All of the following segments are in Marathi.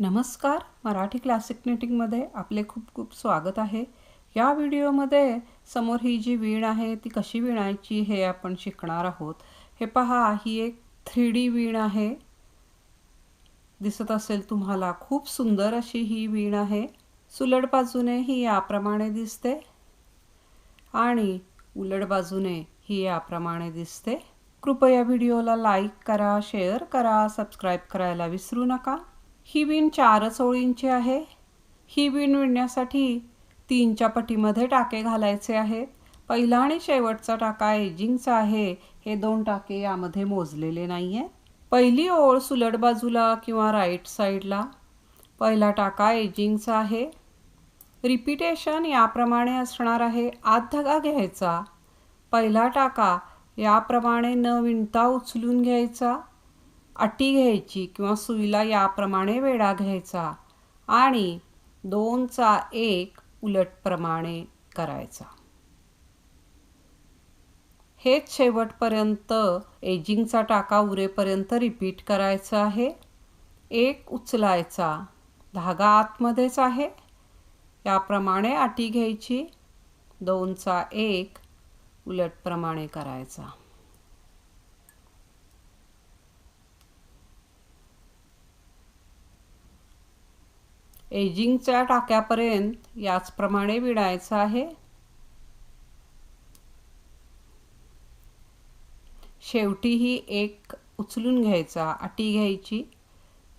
नमस्कार. मराठी क्लासिक निटिंगमध्ये आपले खूप खूप स्वागत आहे. या व्हिडिओमध्ये समोर ही जी वीण आहे ती कशी विणायची हे आपण शिकणार आहोत. हे पहा ही एक थ्री डी वीण आहे. दिसत असेल तुम्हाला खूप सुंदर अशी ही वीण आहे. सुलट बाजूने ही याप्रमाणे दिसते. आणि उलट बाजूने ही याप्रमाणे दिसते. कृपया व्हिडिओला लाईक करा शेअर करा सबस्क्राईब करायला विसरू नका. ही विण चारच ओळींची आहे. ही विण विणण्यासाठी तीनच्या पटीमध्ये टाके घालायचे आहेत. पहिला आणि शेवटचा टाका एजिंगचा आहे. हे दोन टाके यामध्ये मोजलेले नाही आहे पहिली ओळ सुलट बाजूला किंवा राईट साईडला. पहिला टाका एजिंगचा आहे. रिपिटेशन याप्रमाणे असणार आहे. आत धगा घ्यायचा. पहिला टाका याप्रमाणे न विणता उचलून घ्यायचा. अटी घ्यायची किंवा सुईला याप्रमाणे वेढा घ्यायचा आणि दोनचा एक उलटप्रमाणे करायचा. हेच शेवटपर्यंत एजिंगचा टाका उरेपर्यंत रिपीट करायचं आहे. एक उचलायचा धागा आतमध्येच आहे. याप्रमाणे अटी घ्यायची दोनचा एक उलटप्रमाणे करायचा. एजिंगच्या टाक्यापर्यंत याचप्रमाणे विणायचं आहे. शेवटीही एक उचलून घ्यायचा अटी घ्यायची.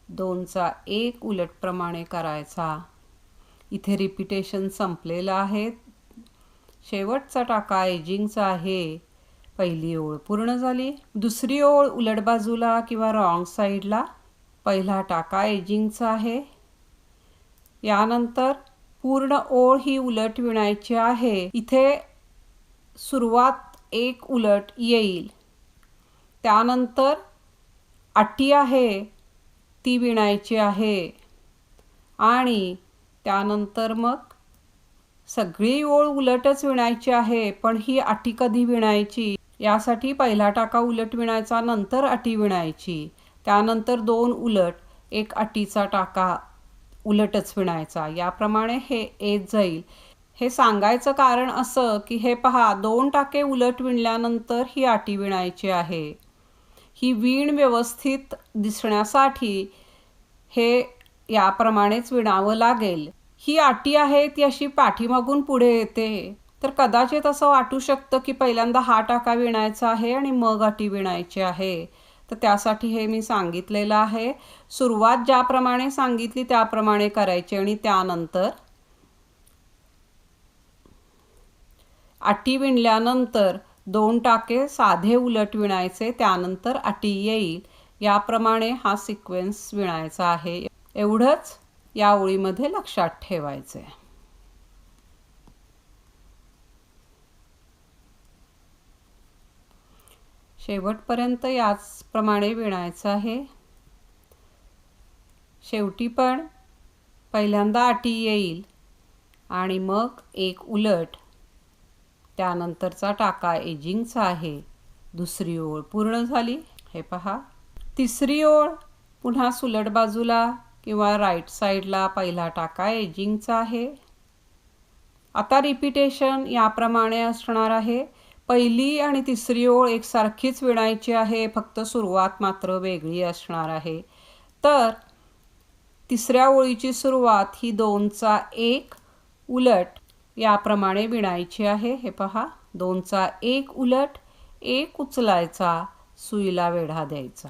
दोनचा एक उलटप्रमाणे करायचा. इथे रिपिटेशन संपलेलं आहे. शेवटचा टाका एजिंगचा आहे. पहिली ओळ पूर्ण झाली. दुसरी ओळ उलट बाजूला किंवा रॉंग साईडला. पहिला टाका एजिंगचा आहे. यानंतर पूर्ण ओळ ही उलट विणायची आहे. इथे सुरुवात एक उलट येईल. त्यानंतर अटी आहे ती विणायची आहे. आणि त्यानंतर मग सगळी ओळ उलटच विणायची आहे पण ही अटी कधी विणायची? यासाठी पहिला टाका उलट विणायचा नंतर अटी विणायची. त्यानंतर दोन उलट एक अटीचा टाका. उलटच विणायचा. याप्रमाणे हे येत जाईल. हे सांगायचं कारण असं की हे पहा दोन टाके उलट विणल्यानंतर ही आटी विणायची आहे. ही वीण व्यवस्थित दिसण्यासाठी हे याप्रमाणेच विणावं लागेल. ही आटी आहे ती अशी पाठीमागून पुढे येते. तर कदाचित असं वाटू शकतं की पहिल्यांदा हा टाका विणायचा आहे आणि मग अटी विणायची आहे. तर त्यासाठी हे मी सांगितलेलं आहे. सुरुवात ज्याप्रमाणे सांगितली त्याप्रमाणे करायची आणि त्यानंतर अटी विणल्यानंतर दोन टाके साधे उलट विणायचे त्यानंतर अटी येईल. याप्रमाणे हा सिक्वेन्स विणायचा आहे. एवढंच या ओळीमध्ये लक्षात ठेवायचं आहे शेवटपर्यंत याचप्रमाणे विणायचं आहे. शेवटी पण पहिल्यांदा अटी येईल आणि मग एक उलट. त्यानंतरचा टाका एजिंगचा आहे. दुसरी ओळ पूर्ण झाली. हे पहा. तिसरी ओळ पुन्हा सुलट बाजूला किंवा राईट साईडला पहिला टाका एजिंगचा आहे. आता रिपिटेशन याप्रमाणे असणार आहे. पहिली आणि तिसरी ओळ एकसारखीच विणायची आहे फक्त सुरुवात मात्र वेगळी असणार आहे. तर तिसऱ्या ओळीची सुरुवात ही दोनचा एक उलट याप्रमाणे विणायची आहे. हे पहा दोनचा एक उलट एक उचलायचा सुईला वेढा द्यायचा.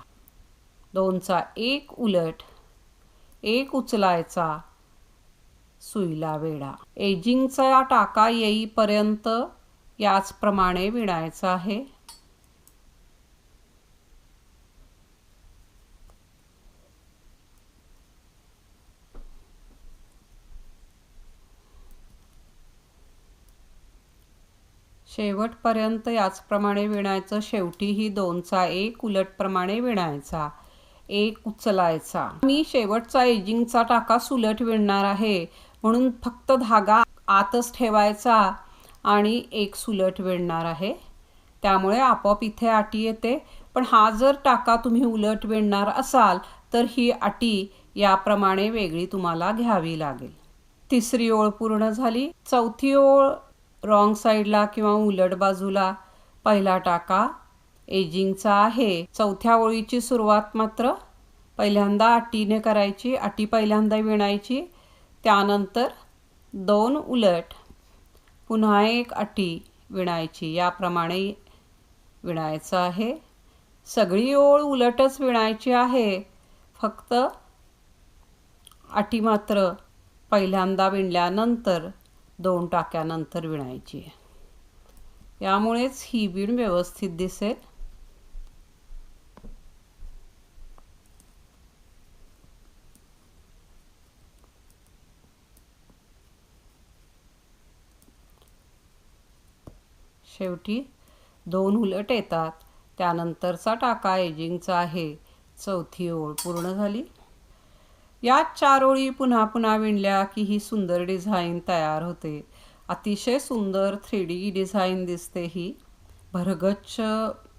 दोनचा एक उलट एक उचलायचा सुईला वेढा. एजिंगचा टाका येईपर्यंत याचप्रमाणे विणायचं आहे. शेवटपर्यंत याचप्रमाणे विणायचं शेवटीही दोनचा एक उलटप्रमाणे विणायचा एक उचलायचा. मी शेवटचा एजिंगचा टाका सुलट विणणार आहे म्हणून फक्त धागा आतच ठेवायचा. आणि एक सुलट विणणार आहे. त्यामुळे आपोआप इथे अटी येते. पण हा जर टाका तुम्ही उलट विणणार असाल तर ही अटी याप्रमाणे वेगळी तुम्हाला घ्यावी लागेल. तिसरी ओळ पूर्ण झाली. चौथी ओळ रॉंग साईडला किंवा उलट बाजूला. पहिला टाका. एजिंगचा आहे. चौथ्या ओळीची सुरुवात मात्र पहिल्यांदा अटीने करायची अटी पहिल्यांदा विणायची. त्यानंतर दोन उलट. पुन्हा एक अटी विणायची. याप्रमाणे विणायचं आहे. सगळी ओळ उलटच विणायची आहे. फक्त अटी मात्र पहिल्यांदा विणल्यानंतर दोन टाक्यानंतर विणायची आहे. यामुळेच ही विण व्यवस्थित दिसेल. शेवटी दोन उलट येतात. त्यानंतरचा टाका एजिंगचा आहे. चौथी ओळ पूर्ण झाली. यात चार ओळी पुन्हा पुन्हा विणल्या की ही सुंदर डिझाईन तयार होते. अतिशय सुंदर थ्री डी डिझाईन दिसते ही. भरगच्च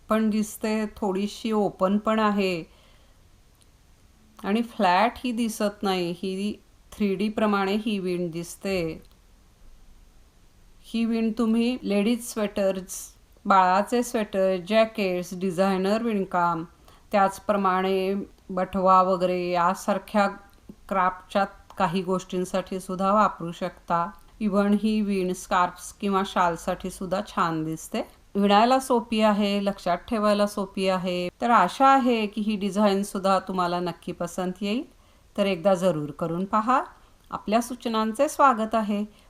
पण दिसते थोडीशी ओपन पण आहे. आणि फ्लॅट ही दिसत नाही ही थ्री डी प्रमाणे ही विण दिसते. ही विण तुम्ही लेडीज स्वेटर्स बाळाचे स्वेटर जॅकेट्स डिझायनर विणकाम त्याचप्रमाणे बठवा वगैरे यासारख्या क्राफ्टच्या काही गोष्टींसाठी सुद्धा वापरू शकता. इव्हन ही विण स्कार्फ्स किंवा शालसाठी सुद्धा छान दिसते. विणायला सोपी आहे लक्षात ठेवायला सोपी आहे. तर आशा आहे की ही डिझाईन सुद्धा तुम्हाला नक्की पसंत येईल. तर एकदा जरूर करून पहा. आपल्या सूचनांचे स्वागत आहे.